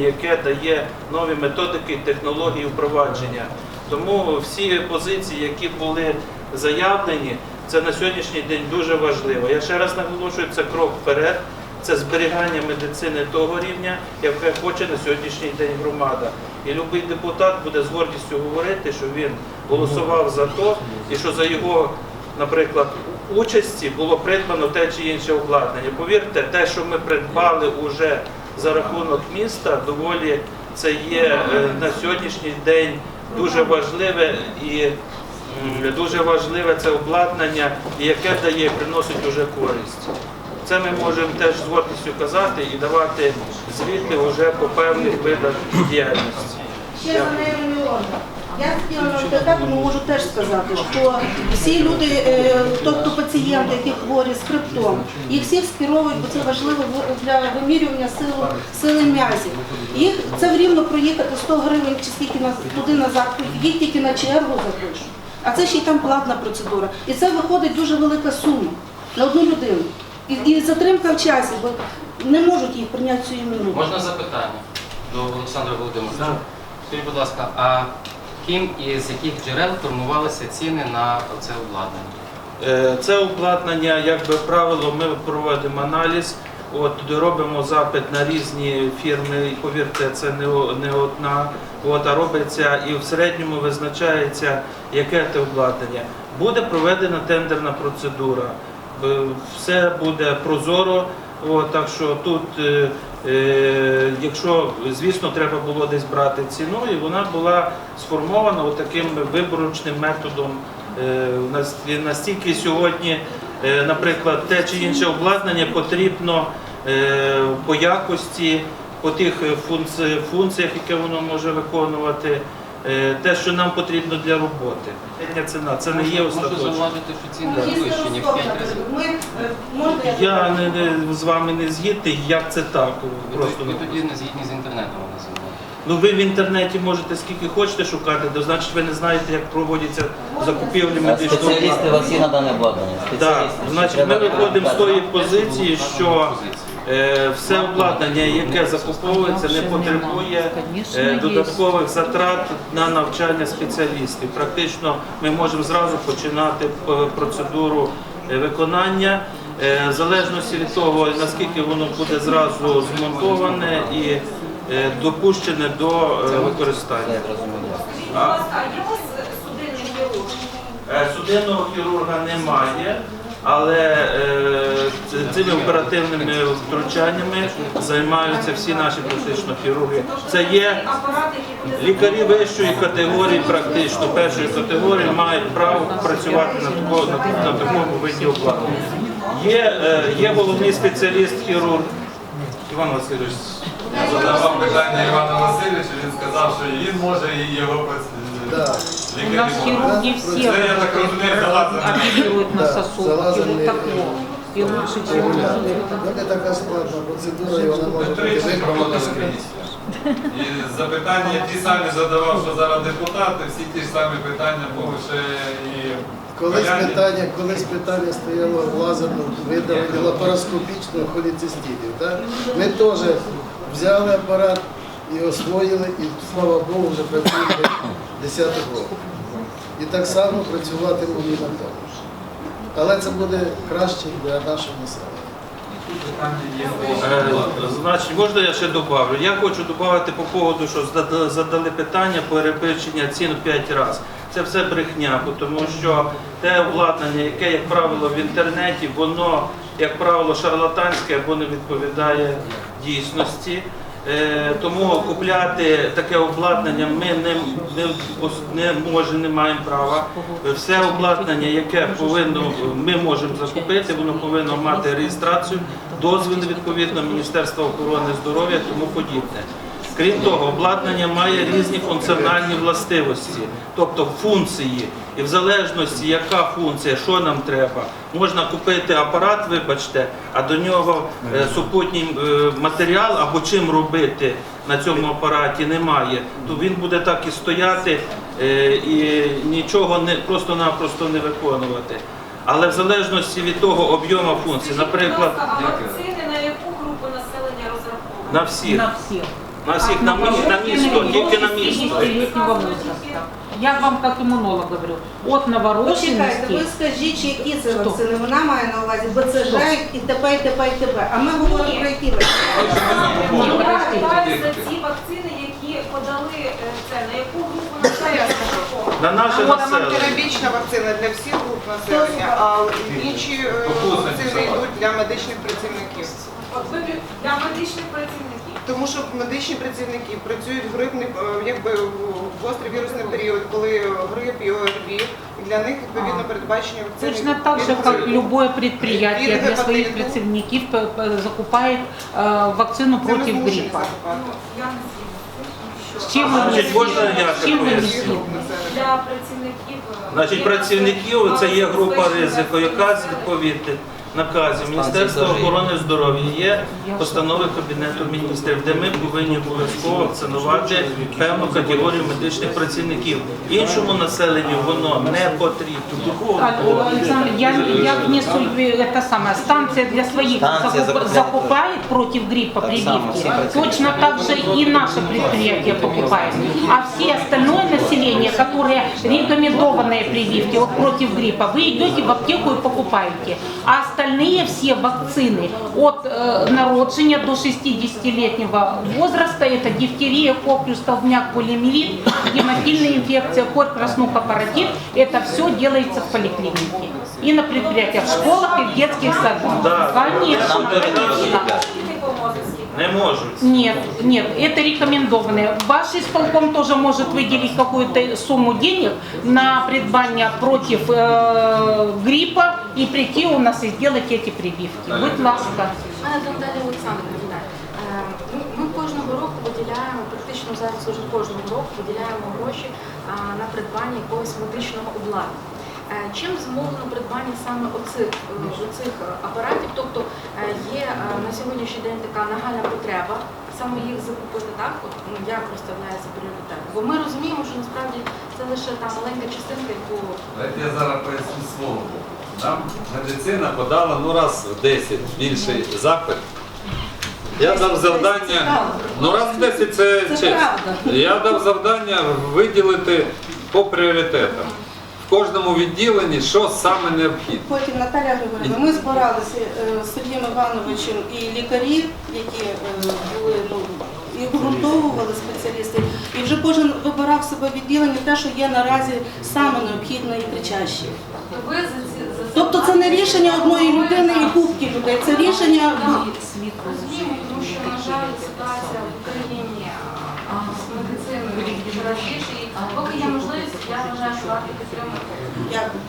яке дає нові методики технології впровадження. Тому всі позиції, які були заявлені, це на сьогоднішній день дуже важливо. Я ще раз наголошую, це крок вперед, це зберігання медицини того рівня, яке хоче на сьогоднішній день громада. І будь-який депутат буде з гордістю говорити, що він голосував за то, і що за його, наприклад, участі було придбано те чи інше обладнання. Повірте, те, що ми придбали уже за рахунок міста, доволі це є е, на сьогоднішній день дуже важливе і дуже важливе це обладнання, яке дає, приносить уже користь. Це ми можемо теж з гордістю казати і давати звіти вже по певних видах діяльності. Ще за нею. Я хотіла на детально можу теж сказати, що всі люди, е, тобто пацієнти, які хворі з хребтом, їх всіх скеровують, бо це важливо для вимірювання сили, сили м'язів. Їх це рівно проїхати 100 гривень чи скільки на туди назад, їх тільки на чергу запишуть. А це ще й там платна процедура. І це виходить дуже велика сума на одну людину. І, і затримка в часі, бо не можуть їх прийняти цієї минути. Можна запитання до Олександра Володимировича? Скажіть, будь ласка, а ким і з яких джерел формувалися ціни на це обладнання? Е, Це обладнання, як би правило, ми проводимо аналіз. От робимо запит на різні фірми, і повірте, це не, не одна. От, а робиться і в середньому визначається, яке те обладнання. Буде проведена тендерна процедура. Все буде прозоро. От, так що тут, е, якщо звісно, треба було десь брати ціну, і вона була сформована таким виборочним методом. Е, Настільки сьогодні, е, наприклад, те чи інше обладнання потрібно е, по якості, по тих е, функціях, які воно може виконувати, е, те, що нам потрібно для роботи. Середня ціна це не є Можу остаточно. зауважити, що ціни в 5 разів. Ми, е, можна Я не, не з вами не згідний, як це так. Просто Ви тоді не згідні з інтернетом ну ви в інтернеті можете скільки хочете шукати, то значить ви не знаєте, як проводяться закупівлі медичного Спеціалісти у вас є на дане обладнання. Так, Спеціалісти. значить, ми Треба- виходимо з тої позиції, що е, все обладнання, яке закуповується, не потребує е, додаткових затрат на навчання спеціалістів. Практично ми можемо зразу починати процедуру е, виконання. е, В залежності від того, наскільки воно буде зразу змонтоване і е, допущене до е, використання. А є у вас судинний хірург? Е, Судинного хірурга немає, але е, цими оперативними втручаннями займаються всі наші практично хірурги. Це є лікарі вищої категорії, практично першої категорії, мають право працювати на такому, на, такому виді обладнання. Є, е, є головний спеціаліст хірург Іван Васильович. Задавав питання Івану Васильовичу, він сказав, що він може, і його пац- У нас хирурги все Це, я так розумію, залазили. оперируют на сосуд, и вот такого. И лучше, чем у нас. Не така складна процедура, і вона може бути Тричі проводили комісію. І запитання ті самі задавав, що зараз депутати, всі ті ж самі питання були ще і Колись питання, колись питання стояло лазерно видалення лапароскопічного холециститів. Так? Ми теж взяли апарат і освоїли, і слава Богу, вже працюємо 10 років. І так само працюватимемо і на тому. Але це буде краще для нашого населення. Значить, можна я ще добавлю? Я хочу додати по поводу, що задали питання перепичення цін в 5 разів. Це все брехня, тому що те обладнання, яке, як правило, в інтернеті, воно, як правило, шарлатанське або не відповідає дійсності. Е, Тому купляти таке обладнання ми не, не, не можемо, не маємо права. Все обладнання, яке повинно, ми можемо закупити, воно повинно мати реєстрацію, дозвіл відповідно Міністерства охорони здоров'я тому подібне. Крім того, обладнання має різні функціональні властивості, тобто функції. І в залежності, яка функція, що нам треба, можна купити апарат, вибачте, а до нього е, супутній е, матеріал або чим робити на цьому апараті немає, то він буде так і стояти е, і нічого не просто-напросто не виконувати. Але в залежності від того об'єму функцій, наприклад, вакцини на яку групу населення розраховані? на всіх. Нас їх на, мі- на місто, тільки на місто. 60-летнего возраста. Я вам как иммунолог говорю, от Почекайте, ви новорожденности скажіть, які це Що? вакцини? Вона має на увазі БЦЖ і ТП, і ТП, і ТП. А ми говоримо про які вакцини. Ні, Я подождіть. за ці вакцини, які подали е, це, на яку групу населення? На наше населення. антирабічна вакцина для всіх груп населення, а інші е, вакцини йдуть для медичних працівників. От ви для медичних працівників. Тому що медичні працівники працюють в грипний, е, якби в гострий вірусний період, коли грип і ОРВІ, для них відповідно передбачені вакцини. Точно так же, как любое предприятие для своих працівників закупает э, вакцину ми гриппа. Ну, вы не Значить, можна я З чим ви не згідні? Для працівників. е, Значить, працівників це є група ризику, яка з відповідних наказів Міністерства охорони здоров'я є постанови Кабінету міністрів, де ми повинні обов'язково вакцинувати певну категорію медичних працівників. Іншому населенню воно не потрібно. А, Александр, я, я внесу э, это самое, станция для своих Станция закуп- закупает. закупает против гриппа Так само, прививки. все Точно так же и наше предприятие покупает. А все остальное население, которое рекомендованные прививки вот против гриппа, вы идете в аптеку и покупаете. А остальные все вакцины от э, народжения до 60-летнего возраста, это дифтерия, коклюш, столбняк, полиомиелит, гемофильная инфекция, кор, краснуха, паротит, это все делается в поликлинике. И на предприятиях, в школах и в детских садах. Да. Конечно, конечно. Не можуть. Нет, нет, это рекомендованные. Ваш исполком тоже может выделить какую-то сумму денег на придбание против э, гриппа и прийти у нас и сделать эти прививки. Будь ласка. Мене Олександр Е, ми- кожного року виділяємо, практично зараз уже кожного року виділяємо гроші на придбання якогось медичного обладнання. Е, Чим зумовлено придбання саме оцих, е, оцих е, апаратів? Тобто е, є е, на сьогоднішній день така нагальна потреба саме їх закупити так, от, ну, як розставляється пріоритет. Бо ми розуміємо, що насправді це лише та маленька частинка, яку я зараз поясню слово. Нам медицина подала ну раз в 10 більший запит. Я дав завдання, ну раз в 10 це, чесно. Я дав завдання виділити по пріоритетам. В кожному відділенні що саме необхідно. Потім Наталя Григорівна, ми збиралися е, з Сергієм Івановичем і лікарі, які е, були ну, і обґрунтовували спеціалісти, і вже кожен вибирав себе відділення те, що є наразі саме необхідне і кричаще. Ви за ці Тобто це не рішення одної людини і кубки людей, це рішення Розуміємо, тому що, на жаль, ситуація в Україні а, з медициною щораз гірше. І поки є можливість, я вважаю, що варто підтримати. Дякую.